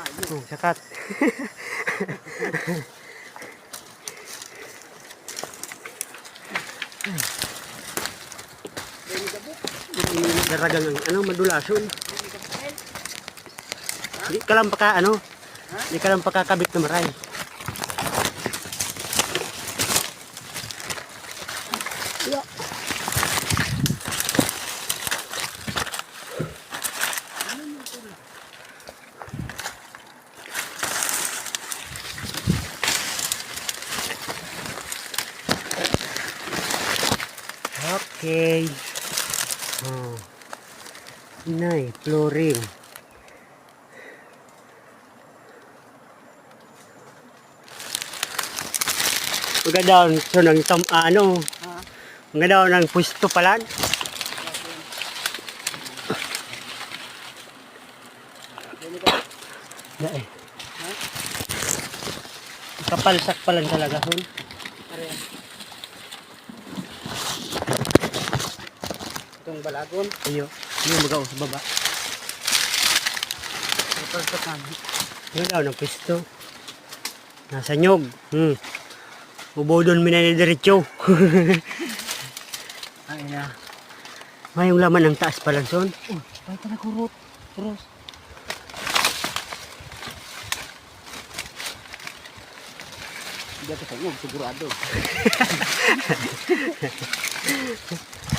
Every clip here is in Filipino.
Oh, sakat. Daragang ang ano, madulason. Di ka lang paka ano, di ka lang pakakabit na maray. Yeah. Okay. Oh. Nay, flooring. Mga daw, so nang tam, ah, ano, mga daw ng pwesto palan. Na eh. Kapalsak pa lang talaga, Itong balagon. Ayo, yung magaw sa baba. Ito sa kami. Yun daw, ng pwesto. Nasa nyog. Hmm. Ubodon mi na ni diretso. Ay na. May laman ng taas pa lang, son. Oh, ay ka na kurot. Cross. Hindi ako sa'yo,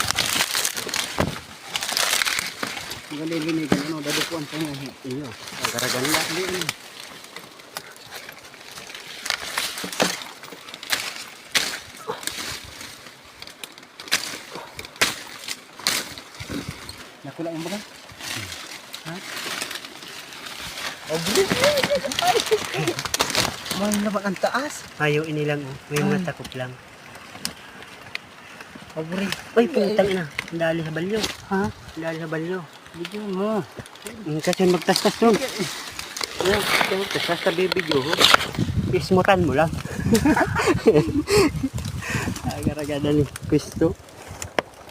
sigurado. Ang galilinig, ano, dadukuan sa mga Iyo, ang karaganda. Hindi, ano. Nakula yung baga? Ha? Oh, bilis May naman ang taas. Ayaw inilang, oh. May mga takop lang. Paburi. Ay, putang ina. Ang dali sa balyo. Ha? Ang dali sa balyo. Video mo. Ang kasi magtastas doon. Yan, ito, tastas sa bibidyo. ho. Ismutan mo lang. Ang karaganda ni Kristo.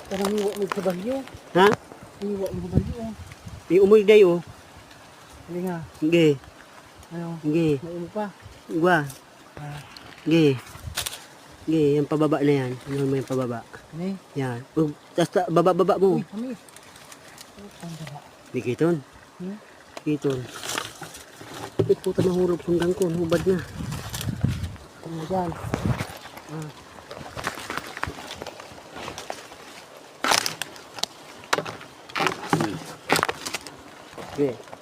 Parang iwa mo sa bagyo. Ha? Iwa mo sa bagyo. May umuy day, oh. Hindi nga. Sige, Ano? sige. May mo pa. Ah. Sige. Sige, yung pababa na yan. Ano mo yung pababa? Ano Yan. Oh, tas ta- baba-baba mo. Uy, kami. Di kiton. Hmm? Kiton. Eh, puta nahulog hanggang ko. Hubad na. Ano dyan? Sige.